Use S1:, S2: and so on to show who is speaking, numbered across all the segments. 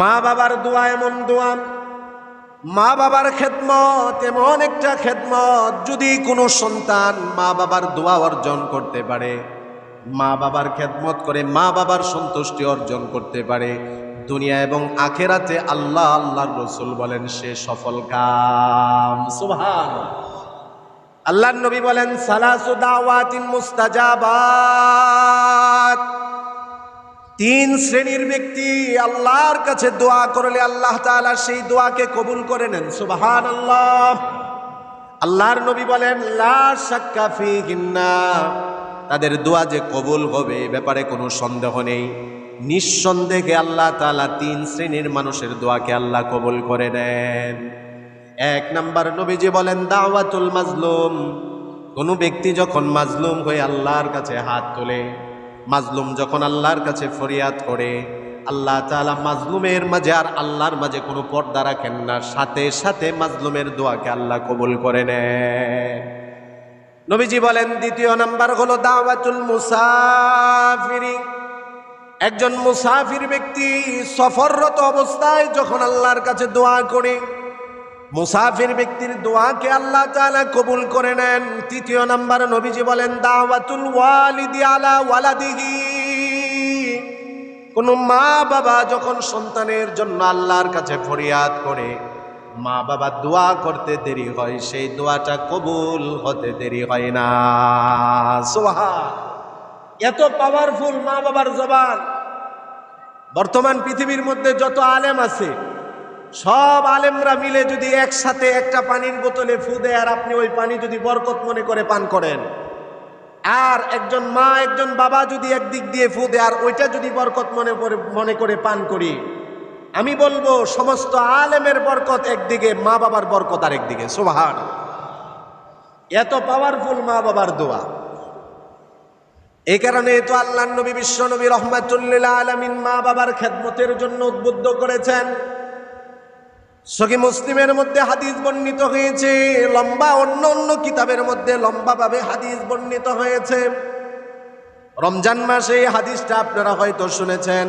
S1: মা বাবার দোয়া এমন দোয়া। মা বাবার খেদমত এমন একটা খেদমত, যদি কোনো সন্তান মা বাবার দোয়া অর্জন করতে পারে, মা বাবার খেদমত করে মা বাবার সন্তুষ্টি অর্জন করতে পারে, দুনিয়া এবং আখেরাতে আল্লাহ, আল্লাহর রসুল বলেন, সে সফল কাম। সুবহান আল্লাহর নবী বলেন, সালাসু দাওয়াতিন মুস্তাজাবাত। তিন শ্রেণির ব্যক্তি আল্লাহর কাছে দোয়া করলে আল্লাহ তাআলা সেই দোয়াকে কবুল করে নেন সুবহান আল্লাহ আল্লাহর নবী বলেন, লা শাক্কা ফীহিন্না। তাদের দোয়া যে কবুল হবে ব্যাপারে কোনো সন্দেহ নেই। নিঃসন্দেহে আল্লাহ তাআলা তিন শ্রেণির মানুষের দোয়াকে আল্লাহ কবুল করে নেন। এক নাম্বার নবীজি বলেন, দাওয়াতুল মাজলুম। কোনো ব্যক্তি যখন মাজলুম হয়ে আল্লাহর কাছে হাত তোলে মাজলুম যখন আল্লাহর কাছে ফরিয়াদ করে, আল্লাহ তাআলা মাজলুমের মাঝে আর আল্লাহর মাঝে কোনো পর্দা রাখেন না। সাথে সাথে মাজলুমের দোয়াকে আল্লাহ কবুল করে নেয়। নবীজি বলেন, দ্বিতীয় নাম্বার হলো দাওয়াতুল মুসাফিরি। একজন মুসাফির ব্যক্তি সফররত অবস্থায় যখন আল্লাহর কাছে দোয়া করে মুসাফির ব্যক্তির দোয়াকে আল্লাহ তাআলা কবুল করে নেন। তৃতীয় নাম্বার নবীজি বলেন, দাওয়াতুল ওয়ালিদি আলা ওয়ালাদিহি। কোন মা বাবা যখন সন্তানের জন্য আল্লাহর কাছে ফরিয়াদ করে মা বাবা দোয়া করতে দেরি হয়, সেই দোয়াটা কবুল হতে দেরি হয় না। সোহা এত পাওয়ারফুল মা বাবার জবান। বর্তমান পৃথিবীর মধ্যে যত আলেম আছে সব আলেমরা মিলে যদি একসাথে একটা পানির বোতলে ফু দেয় আর আপনি ওই পানি যদি বরকত মনে করে পান করেন। আর একজন মা, একজন বাবা যদি একদিক দিয়ে ফু দেয় আর ওইটা যদি বরকত মনে করে মনে করে পান করি। আমি বলব, সমস্ত আলেমের বরকত একদিকে, মা বাবার বরকত আর একদিকে সোহান এত পাওয়ারফুল মা বাবার দোয়া। এই কারণে তো আল্লাহ নবী, বিশ্ব নবী রহমাতুল্লিল আলমিন মা বাবার খেদমতের জন্য উদ্বুদ্ধ করেছেন। সখী মুসলিমের মধ্যে হাদিস বর্ণিত হয়েছে, লম্বা অন্য অন্য কিতাবের মধ্যে লম্বাভাবে হাদিস বর্ণিত হয়েছে। রমজান মাসে হাদিসটা আপনারা হয়তো শুনেছেন।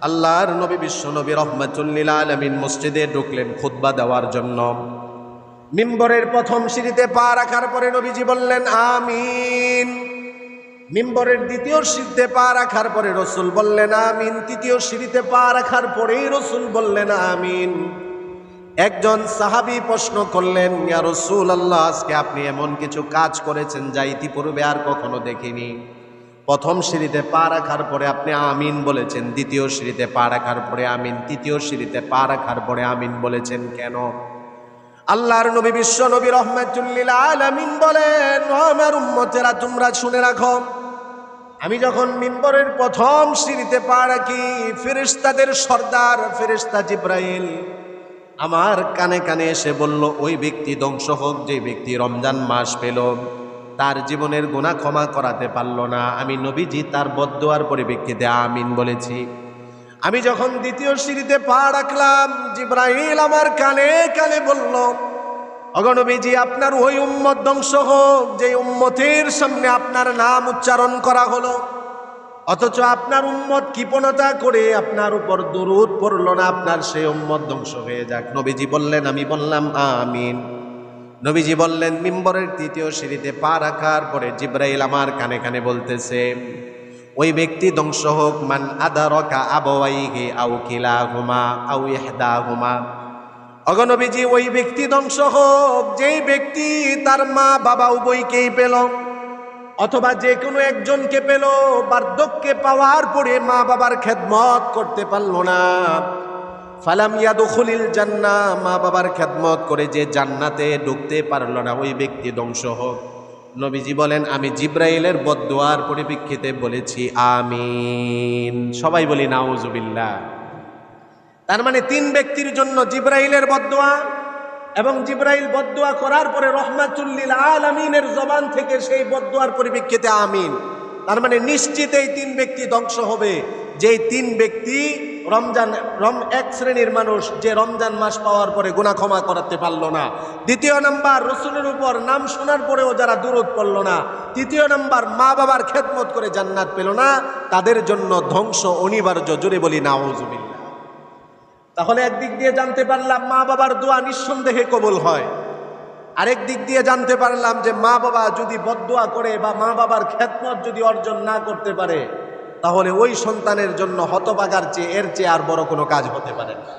S1: আল্লাহর নবী বিশ্ব নবী রহমাতুল্লিল আলমিন মসজিদে ঢুকলেন খুতবা দেওয়ার জন্য। মিম্বরের প্রথম সিঁড়িতে পা রাখার পরে নবীজি বললেন, আমিন। মিম্বরের দ্বিতীয় সিঁড়িতে পা রাখার পরে রসুল বললেন, আমিন। তৃতীয় সিঁড়িতে পা রাখার পরেই রসুল বললেন, আমিন। একজন সাহাবি প্রশ্ন করলেন, ইয়া রসুল আল্লাহ আজকে আপনি এমন কিছু কাজ করেছেন যা ইতিপূর্বে আর কখনো দেখিনি? প্রথম সিঁড়িতে পা রাখার পরে আপনি আমিন বলেছেন, দ্বিতীয় সিঁড়িতে পা রাখার পরে আমিন, তৃতীয় সিঁড়িতে পা রাখার পরে আমিন বলেছেন কেন? আল্লাহর নবী বিশ্ব নবী রহমাতুল্লিল বলেন উম্মতেরা, তোমরা শুনে রাখো, আমি যখন মিম্বরের প্রথম সিঁড়িতে পা রাখি, ফেরেশতাদের সর্দার ফেরেশতা জিব্রাইল আমার কানে কানে এসে বলল, ওই ব্যক্তি ধ্বংস হোক, যে ব্যক্তি রমজান মাস পেল, তার জীবনের গুণা ক্ষমা করাতে পারল না। আমি নবীজি তার বদোয়ার পরিপ্রেক্ষিতে আমিন বলেছি। আমি যখন দ্বিতীয় সিঁড়িতে পা রাখলাম জিব্রাহিল আমার কানে কানে বলল অগণবীজি আপনার ওই উম্মত ধ্বংস হোক যে উম্মতের সামনে আপনার নাম উচ্চারণ করা হলো। অথচ আপনার উম্মত কৃপণতা করে আপনার উপর দরুদ পড়ল না, আপনার সেই উম্মত ধ্বংস হয়ে যাক। নবীজি বললেন, আমি বললাম, আমিন। নবীজি বললেন, মিম্বরের তৃতীয় সিঁড়িতে পা রাখার পরে জিব্রাইল আমার কানে কানে বলতেছে, ওই ব্যক্তি ধ্বংস হোক, মান আদারকা আবওয়াইহি আও আউ আও ইহদাহুমা। অগনবীজি ওই ব্যক্তি ধ্বংস হোক, যেই ব্যক্তি তার মা বাবা উভয়কেই পেল অথবা যে কোনো একজনকে পেল, বার্ধক্যে পাওয়ার পরে মা বাবার খেদমত করতে পারল না। ফালাম ইয়াদুখুলিল জান্না মা বাবার খেদমত করে যে জান্নাতে ঢুকতে পারল না, ওই ব্যক্তি ধ্বংস হোক। নবীজি বলেন, আমি জিব্রাইলের বদোয়ার পরিপ্রেক্ষিতে বলেছি, আমিন। সবাই বলি, নাউজুবিল্লাহ। তার মানে তিন ব্যক্তির জন্য জিব্রাইলের বদোয়া এবং জিব্রাইল বদোয়া করার পরে রহমাতুল্লিল আলামিনের জবান থেকে সেই বদোয়ার পরিপ্রেক্ষিতে আমিন। তার মানে নিশ্চিত এই তিন ব্যক্তি ধ্বংস হবে। যেই তিন ব্যক্তি রমজান, রম, এক শ্রেণির মানুষ, যে রমজান মাস পাওয়ার পরে গুণা ক্ষমা করাতে পারল না। দ্বিতীয় নাম্বার, রসুলের উপর নাম শোনার পরেও যারা দূরত পড়ল না। তৃতীয় নাম্বার, মা বাবার খেদমত করে জান্নাত পেল না। তাদের জন্য ধ্বংস অনিবার্য, জোরে বলি নাওজুবিল্লা তাহলে একদিক দিয়ে জানতে পারলাম মা বাবার দোয়া নিঃসন্দেহে কবল হয়। আরেক দিক দিয়ে জানতে পারলাম যে মা বাবা যদি বদোয়া করে বা মা বাবার খ্যাতমত যদি অর্জন না করতে পারে, তাহলে ওই সন্তানের জন্য হতবাগার চেয়ে এর চেয়ে আর বড় কোনো কাজ হতে পারে না।